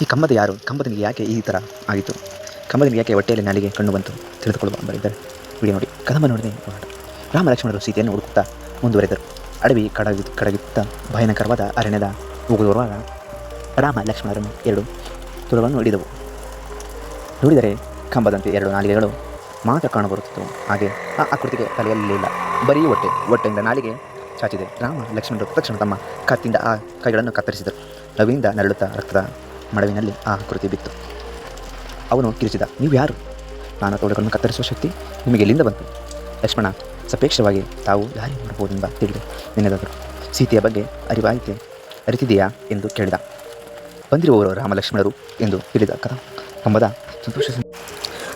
ಈ ಕಂಬದ ಯಾರು? ಕಂಬದನಿಗೆ ಯಾಕೆ ಈ ಥರ ಆಗಿತ್ತು? ಕಂಬದನಿಗೆ ಯಾಕೆ ಹೊಟ್ಟೆಯಲ್ಲಿ ನಾಲಿಗೆ ಕಣ್ಣು ಬಂತು? ತಿಳಿದುಕೊಳ್ಳುವ ಬರೆದಿದ್ದಾರೆ ವಿಡಿಯೋ ನೋಡಿ. ಕದಂಬ ನೋಡಿದೆ. ರಾಮ ಲಕ್ಷ್ಮಣರು ಸೀತೆಯನ್ನು ಹುಡುಕುತ್ತಾ ಮುಂದುವರೆದರು. ಅಡವಿ ಕಡಗಿ ಕಡಗಿತ್ತ ಭಯಂಕರವಾದ ಅರಣ್ಯದ ಹೋಗುವಾಗ ರಾಮ ಲಕ್ಷ್ಮಣರನ್ನು ಎರಡು ತುಳವನ್ನು ಹಿಡಿದವು. ನೋಡಿದರೆ ಕಂಬದಂತೆ ಎರಡು ನಾಲಿಗೆಗಳು ಮಾತ್ರ ಕಾಣಬರುತ್ತಿತ್ತು ಹಾಗೆ ಆ ಆಕೃತಿಗೆ ತಲೆಯಲ್ಲಿಲ್ಲ. ಬರೀ ಹೊಟ್ಟೆ. ಹೊಟ್ಟೆಯಿಂದ ನಾಲಿಗೆ ಚಾಚಿದೆ. ರಾಮ ಲಕ್ಷ್ಮಣರು ತಕ್ಷಣ ತಮ್ಮ ಕತ್ತಿಂದ ಆ ಕೈಗಳನ್ನು ಕತ್ತರಿಸಿದರು. ರವಿಯಿಂದ ನರಳುತ್ತಾ ರಕ್ತದ ಮಡವಿನಲ್ಲಿ ಆ ಕೃತಿ ಬಿತ್ತು. ಅವನು ಕಿರಿಚಿದ, ನೀವು ಯಾರು? ನಾನು ತೋಳುಗಳನ್ನು ಕತ್ತರಿಸುವ ಶಕ್ತಿ ನಿಮಗೆ ಎಲ್ಲಿಂದ ಬಂತು? ಲಕ್ಷ್ಮಣ, ಸಪೇಕ್ಷವಾಗಿ ತಾವು ಯಾರು ಮಾಡಬಹುದೆಂಬ ತಿಳಿದು ನೆನೆದರು ಸೀತೆಯ ಬಗ್ಗೆ ಅರಿವಾಯಿತೆ, ಅರಿತಿದೆಯಾ? ಎಂದು ಕೇಳಿದ. ಬಂದಿರುವವರು ರಾಮಲಕ್ಷ್ಮಣರು ಎಂದು ತಿಳಿದ ಕದ ಕಂಬದ ಸಂತೋಷ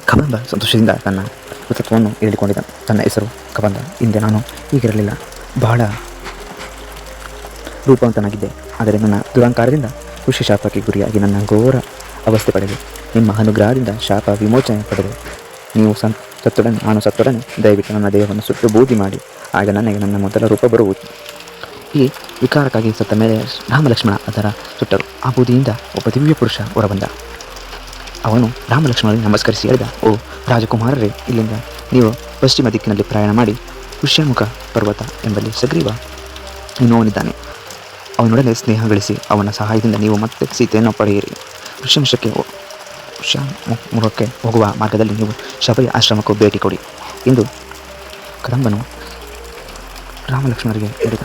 ಕಬಂದ ಸಂತೋಷದಿಂದ ತನ್ನ ಕೃತತ್ವವನ್ನು ಹೇಳಿಕೊಂಡಿದ್ದ. ತನ್ನ ಹೆಸರು ಕಬಂದ ಹಿಂದೆ ನಾನು ಈಗಿರಲಿಲ್ಲ ಬಹಳ ರೂಪವಂತನಾಗಿದ್ದೆ. ಆದರೆ ನನ್ನ ದುರಂಕಾರದಿಂದ ಋಷಿ ಶಾಪಕ್ಕೆ ಗುರಿಯಾಗಿ ನನ್ನ ಘೋರ ಅವಸ್ಥೆ ಪಡೆದು, ನಿಮ್ಮ ಅನುಗ್ರಹದಿಂದ ಶಾಪ ವಿಮೋಚನೆ ಪಡೆದು, ನೀವು ಸಂ ಸತ್ತೊಡನೆ ನಾನು ಸತ್ತೊಡನೆ ದಯವಿಟ್ಟು ನನ್ನ ದೇಹವನ್ನು ಸುಟ್ಟು ಬೂದಿ ಮಾಡಿ, ಆಗ ನನಗೆ ನನ್ನ ಮೊದಲ ರೂಪ ಬರುವುದು. ಈ ವಿಕಾರಕ್ಕಾಗಿ ಸತ್ತ ಮೇಲೆ ರಾಮಲಕ್ಷ್ಮಣ ಅದರ ಸುಟ್ಟರು ಆ ಬೂದಿಯಿಂದ ಒಬ್ಬ ದಿವ್ಯ ಪುರುಷ ಹೊರಬಂದ. ಅವನು ರಾಮಲಕ್ಷ್ಮಣನಿಗೆ ನಮಸ್ಕರಿಸಿ ಹೇಳಿದ, ಓ ರಾಜಕುಮಾರರೇ, ಇಲ್ಲಿಂದ ನೀವು ಪಶ್ಚಿಮ ದಿಕ್ಕಿನಲ್ಲಿ ಪ್ರಯಾಣ ಮಾಡಿ ಪುಷ್ಯಮುಖ ಪರ್ವತ ಎಂಬಲ್ಲಿ ಸಗ್ರೀವ ಇನ್ನೋವನಿದ್ದಾನೆ. ಅವನೊಡನೆ ಸ್ನೇಹ ಗಳಿಸಿ ಅವನ ಸಹಾಯದಿಂದ ನೀವು ಮತ್ತೆ ಸೀತೆಯನ್ನು ಪಡೆಯಿರಿ. ವೃಷಮಶಕ್ಕೆ ಮುಖಕ್ಕೆ ಹೋಗುವ ಮಾರ್ಗದಲ್ಲಿ ನೀವು ಶಬರಿ ಆಶ್ರಮಕ್ಕೂ ಭೇಟಿ ಕೊಡಿ ಎಂದು ಕದಂಬನು ರಾಮಲಕ್ಷ್ಮಣರಿಗೆ ಹೇಳಿದ.